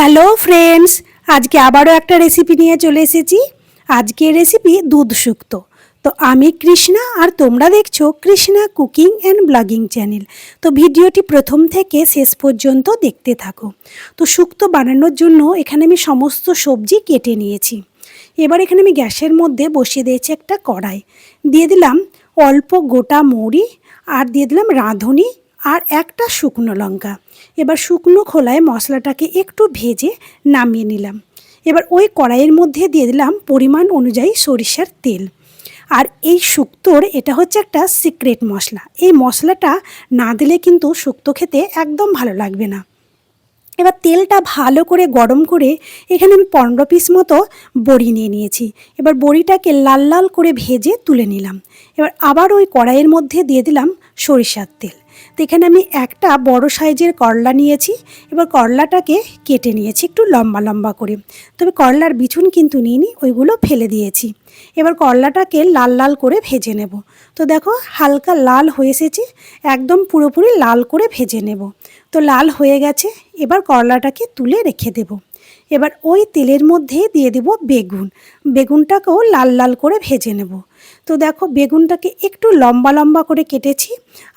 Hello friends, আজকে আবারও একটা রেসিপি নিয়ে চলে এসেছি। আজকের রেসিপি দুধ শুক্তো। তো আমি কৃষ্ণা আর তোমরা দেখছ Krishna cooking and blogging channel. তো ভিডিওটি প্রথম থেকে শেষ পর্যন্ত দেখতে থাকো। তো শুক্তো বানানোর জন্য এখানে আমি সমস্ত সবজি কেটে নিয়েছি। এবার এখানে আমি গ্যাসের মধ্যে বসিয়ে দিয়েছি একটা কড়াই। দিয়ে দিলাম অল্প গোটা মৌরি আর দিয়ে দিলাম রাঁধুনি আর একটা শুকনো লঙ্কা। এবার শুকনো খোলায় মশলাটাকে একটু ভেজে নামিয়ে নিলাম। এবার ওই কড়াইয়ের মধ্যে দিয়ে দিলাম পরিমাণ অনুযায়ী সরিষার তেল। আর এই শুক্তোর এটা হচ্ছে একটা সিক্রেট মশলা। এই মশলাটা না দিলে কিন্তু শুক্তো খেতে একদম ভালো লাগবে না। এবার তেলটা ভালো করে গরম করে এখানে আমি পনেরো পিস মতো বড়ি নিয়ে নিয়েছি। এবার বড়িটাকে লাল লাল করে ভেজে তুলে নিলাম। এবার আবার ওই কড়াইয়ের মধ্যে দিয়ে দিলাম সরিষার তেল। তো এখানে আমি একটা বড় সাইজের করলা নিয়েছি। এবার করলাটাকে কেটে নিয়েছি একটু লম্বা লম্বা করে। তবে করলার বিছুন কিন্তু নিইনি, ওইগুলো ফেলে দিয়েছি। এবার করলাটাকে লাল লাল করে ভেজে নেব। তো দেখো হালকা লাল হয়ে এসেছে, একদম পুরোপুরি লাল করে ভেজে নেব। তো লাল হয়ে গেছে, এবার করলাটাকে তুলে রেখে দেব। এবার ওই তেলের মধ্যে দিয়ে দেব বেগুন। বেগুনটাকেও লাল লাল করে ভেজে নেব। তো দেখো বেগুনটাকে একটু লম্বা লম্বা করে কেটেছি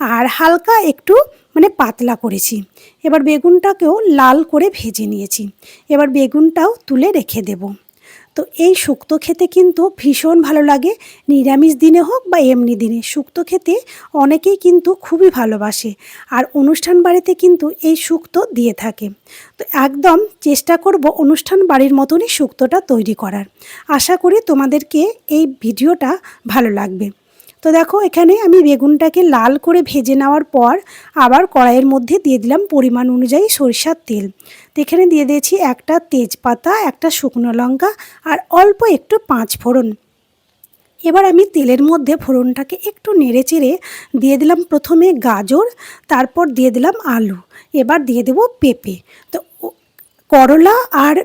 আর হালকা একটু মানে পাতলা করেছি। এবার বেগুনটাকেও লাল করে ভেজে নিয়েছি। এবার বেগুনটাও তুলে রেখে দেবো। তো এই শুক্তো খেতে কিন্তু ভীষণ ভালো লাগে। নিরামিষ দিনে হোক বা এমনি দিনে, শুক্তো খেতে অনেকেই কিন্তু খুবই ভালোবাসে আর অনুষ্ঠান বাড়িতে কিন্তু এই শুক্তো দিয়ে থাকে। তো একদম চেষ্টা করব অনুষ্ঠান বাড়ির মতনই শুক্তোটা তৈরি করার। আশা করি তোমাদেরকে এই ভিডিওটা ভালো লাগবে। তো দেখো, এখানে আমি বেগুনটাকে লাল করে ভেজে নেওয়ার পর আবার কড়াইয়ের মধ্যে দিয়ে দিলাম পরিমাণ অনুযায়ী সরিষার তেল। তো এখানে দিয়ে দিয়েছি একটা তেজপাতা, একটা শুকনো লঙ্কা আর অল্প একটু পাঁচ ফোড়ন। এবার আমি তেলের মধ্যে ফোড়নটাকে একটু নেড়ে চেড়ে দিয়ে দিলাম প্রথমে গাজর, তারপর দিয়ে দিলাম আলু। এবার দিয়ে দেবো পেঁপে। তো করলা আর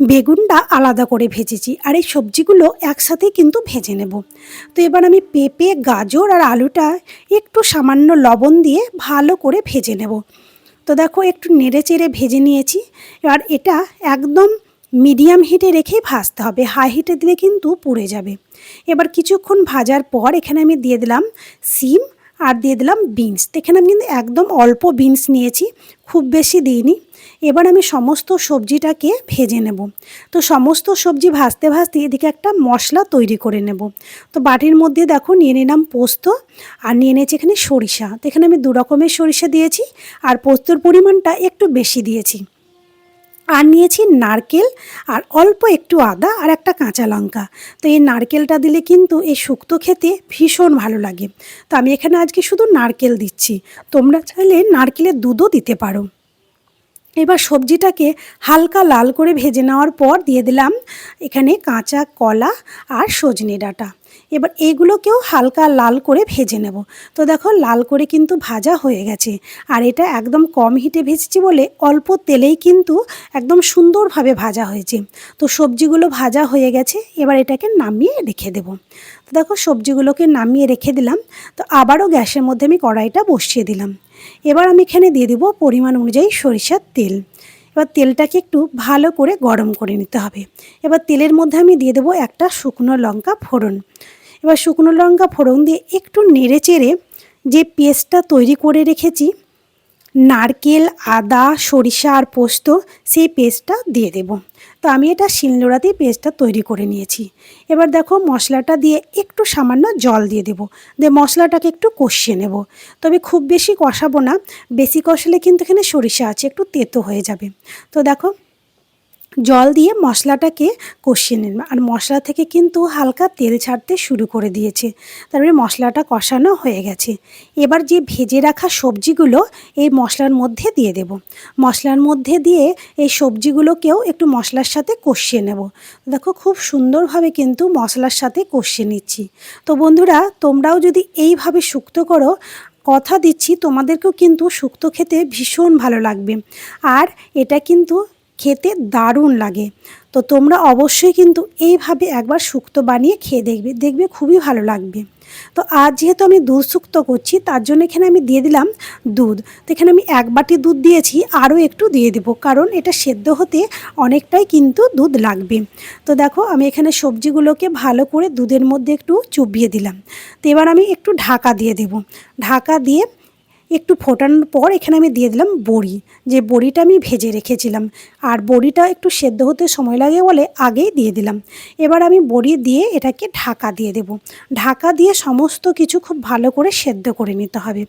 বেগুনটা আলাদা করে ভেজেছি আর এই সবজিগুলো একসাথেই কিন্তু ভেজে নেব। তো এবার আমি পেঁপে, গাজর আর আলুটা একটু সামান্য লবণ দিয়ে ভালো করে ভেজে নেব। তো দেখো একটু নেড়ে চেড়ে ভেজে নিয়েছি। এবার এটা একদম মিডিয়াম হিটে রেখেই ভাজতে হবে। হাই হিটে দিলে কিন্তু পুড়ে যাবে। এবার কিছুক্ষণ ভাজার পর এখানে আমি দিয়ে দিলাম সিম আর দিয়ে দিলাম বিনস এখানে আমি কিন্তু একদম অল্প বিনস নিয়েছি, খুব বেশি দিইনি। এবার আমি সমস্ত সবজিটাকে ভেজে নেব। তো সমস্ত সবজি ভাজতে ভাজতে এদিকে একটা মশলা তৈরি করে নেব। তো বাটির মধ্যে দেখো নিয়ে নিলাম পোস্ত আর নিয়ে নিয়েছি এখানে সরিষা। তো এখানে আমি দু রকমের সরিষা দিয়েছি আর পোস্তর পরিমাণটা একটু বেশি দিয়েছি। আর নিয়েছি নারকেল, আর অল্প একটু আদা আর একটা কাঁচা লঙ্কা। তো এই নারকেলটা দিলে কিন্তু এই শুক্তো খেতে ভীষণ ভালো লাগে। তো আমি এখানে আজকে শুধু নারকেল দিচ্ছি। তোমরা চাইলে নারকেলের দুধও দিতে পারো। এবার সবজিটাকে হালকা লাল করে ভেজে নেওয়ার পর দিয়ে দিলাম এখানে কাঁচা কলা আর সজনে ডাঁটা। এবার এগুলোকেও হালকা লাল করে ভেজে নেব। তো দেখো লাল করে কিন্তু ভাজা হয়ে গেছে। আর এটা একদম কম হিটে ভেজেছি বলে অল্প তেলেই কিন্তু একদম সুন্দরভাবে ভাজা হয়েছে। তো সবজিগুলো ভাজা হয়ে গেছে, এবার এটাকে নামিয়ে রেখে দেব। তো দেখো সবজিগুলোকে নামিয়ে রেখে দিলাম। তো আবারও গ্যাসের মধ্যে আমি কড়াইটা বসিয়ে দিলাম। এবার আমি এখানে দিয়ে দেবো পরিমাণ অনুযায়ী সরিষার তেল। এবার তেলটাকে একটু ভালো করে গরম করে নিতে হবে। এবার তেলের মধ্যে আমি দিয়ে দেবো একটা শুকনো লঙ্কা ফোড়ন। এবার শুকনো লঙ্কা ফোড়ন দিয়ে একটু নেড়ে চেড়ে যে পেস্টটা তৈরি করে রেখেছি নারকেল, আদা, সরিষা আর পোস্ত সেই পেস্টটা দিয়ে দেব। তো আমি এটা শিলনোড়াতেই পেস্টটা তৈরি করে নিয়েছি। এবার দেখো মশলাটা দিয়ে একটু সামান্য জল দিয়ে দেব। দিয়ে মশলাটাকে একটু কষিয়ে নেব। তবে খুব বেশি কষাবো না, বেশি কষালে কিন্তু এখানে সরিষা আছে, একটু তেতো হয়ে যাবে। তো দেখো জল দিয়ে মশলাটাকে কষিয়ে নেন। আর মশলা থেকে কিন্তু হালকা তেল ছাড়তে শুরু করে দিয়েছে। তারপরে মশলাটা কষানো হয়ে গেছে। এবার যে ভেজে রাখা সবজিগুলো এই মশলার মধ্যে দিয়ে দেব। মশলার মধ্যে দিয়ে এই সবজিগুলোকেও একটু মশলার সাথে কষিয়ে নেব। দেখো খুব সুন্দরভাবে কিন্তু মশলার সাথে কষিয়ে নিচ্ছি। তো বন্ধুরা, তোমরাও যদি এইভাবে শুক্তো করো, কথা দিচ্ছি, তোমাদেরকেও কিন্তু শুক্তো খেতে ভীষণ ভালো লাগবে। আর এটা কিন্তু খেতে দারুণ লাগে। তো তোমরা অবশ্যই কিন্তু এইভাবে একবার শুক্তো বানিয়ে খেয়ে দেখবে দেখবে খুবই ভালো লাগবে। তো আজ যেহেতু আমি দুধ শুক্তো করছি, তার জন্য এখানে আমি দিয়ে দিলাম দুধ। তো এখানে আমি এক বাটি দুধ দিয়েছি, আরও একটু দিয়ে দেবো, কারণ এটা সেদ্ধ হতে অনেকটাই কিন্তু দুধ লাগবে। তো দেখো, আমি এখানে সবজিগুলোকে ভালো করে দুধের মধ্যে একটু চুবিয়ে দিলাম। তো এবার আমি একটু ঢাকা দিয়ে দেব। ঢাকা দিয়ে একটু ফোটানোর পর এখানে আমি দিয়ে দিলাম বড়ি। যে বড়িটা আমি ভেজে রেখেছিলাম। আর বড়িটা একটু সেদ্ধ হতে সময় লাগে বলে আগেই দিয়ে দিলাম। এবার আমি বড়ি দিয়ে এটাকে ঢাকা দিয়ে দেব। ঢাকা দিয়ে সমস্ত কিছু খুব ভালো করে সেদ্ধ করে নিতে হবে।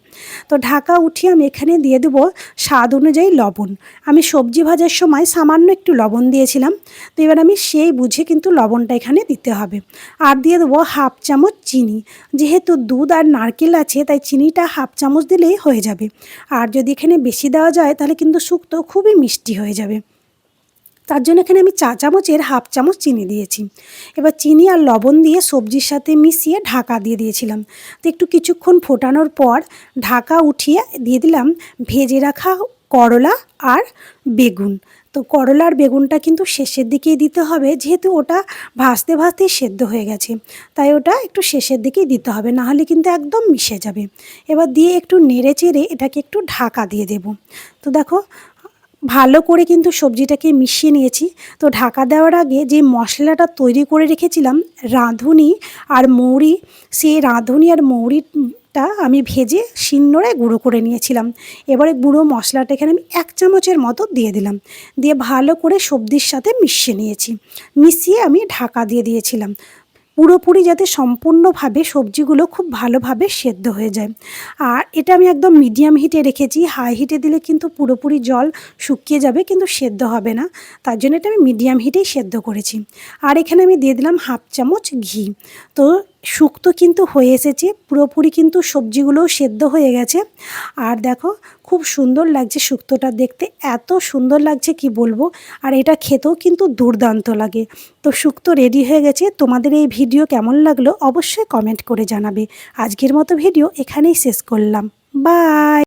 তো ঢাকা উঠিয়ে আমি এখানে দিয়ে দেবো স্বাদ অনুযায়ী লবণ। আমি সবজি ভাজার সময় সামান্য একটু লবণ দিয়েছিলাম। তো এবার আমি সেই বুঝে কিন্তু লবণটা এখানে দিতে হবে। আর দিয়ে দেবো হাফ চামচ চিনি। যেহেতু দুধ আর নারকেল আছে, তাই চিনিটা হাফ চামচ দিলেই হয়ে যাবে। আর যদি এখানে বেশি দেওয়া যায়, তাহলে কিন্তু শুক্তো খুবই মিষ্টি হয়ে যাবে। তার জন্য এখানে আমি চা চামচের হাফ চামচ চিনি দিয়েছি। এবার চিনি আর লবণ দিয়ে সবজির সাথে মিশিয়ে ঢাকা দিয়ে দিয়েছিলাম। তো একটু কিছুক্ষণ ফোটানোর পর ঢাকা উঠিয়ে দিয়ে দিলাম ভেজে রাখা করলা আর বেগুন। তো করলার বেগুনটা কিন্তু শেষের দিকেই দিতে হবে, যেহেতু ওটা ভাজতে ভাজতেই সেদ্ধ হয়ে গেছে। তাই ওটা একটু শেষের দিকেই দিতে হবে নাহলে কিন্তু একদম মিশে যাবে। এবার দিয়ে একটু নেড়ে চেড়ে এটাকে একটু ঢাকা দিয়ে দেব। তো দেখো, ভালো করে কিন্তু সবজিটাকে মিশিয়ে নিয়েছি। তো ঢাকা দেওয়ার আগে যে মশলাটা তৈরি করে রেখেছিলাম, রাঁধুনি আর মৌরি, সেই রাঁধুনি আর মৌরিটা আমি ভেজে শিন্নড়ায় গুঁড়ো করে নিয়েছিলাম। এবারে গুঁড়ো মশলাটা এখানে আমি এক চামচের মতো দিয়ে দিলাম। দিয়ে ভালো করে সবজির সাথে মিশিয়ে নিয়েছি। মিশিয়ে আমি ঢাকা দিয়ে দিয়েছিলাম। পুরোপুরি যাতে সম্পূর্ণভাবে সবজিগুলো খুব ভালোভাবে সেদ্ধ হয়ে যায়। আর এটা আমি একদম মিডিয়াম হিটে রেখেছি। হাই হিটে দিলে কিন্তু পুরোপুরি জল শুকিয়ে যাবে, কিন্তু সেদ্ধ হবে না। তার জন্য এটা আমি মিডিয়াম হিটেই সেদ্ধ করেছি। আর এখানে আমি দিয়ে দিলাম হাফ চামচ ঘি। তো শুক্তো কিন্তু হয়ে এসেছে, পুরোপুরি কিন্তু সবজিগুলোও সেদ্ধ হয়ে গেছে। আর দেখো, খুব সুন্দর লাগছে শুক্তোটা দেখতে, এত সুন্দর লাগছে কি বলব? আর এটা খেতেও কিন্তু দুর্দান্ত লাগে। তো শুক্তো রেডি হয়ে গেছে, তোমাদের এই ভিডিও কেমন লাগল অবশ্যই কমেন্ট করে জানাবে। আজকের মতো ভিডিও এখানেই শেষ করলাম। বাই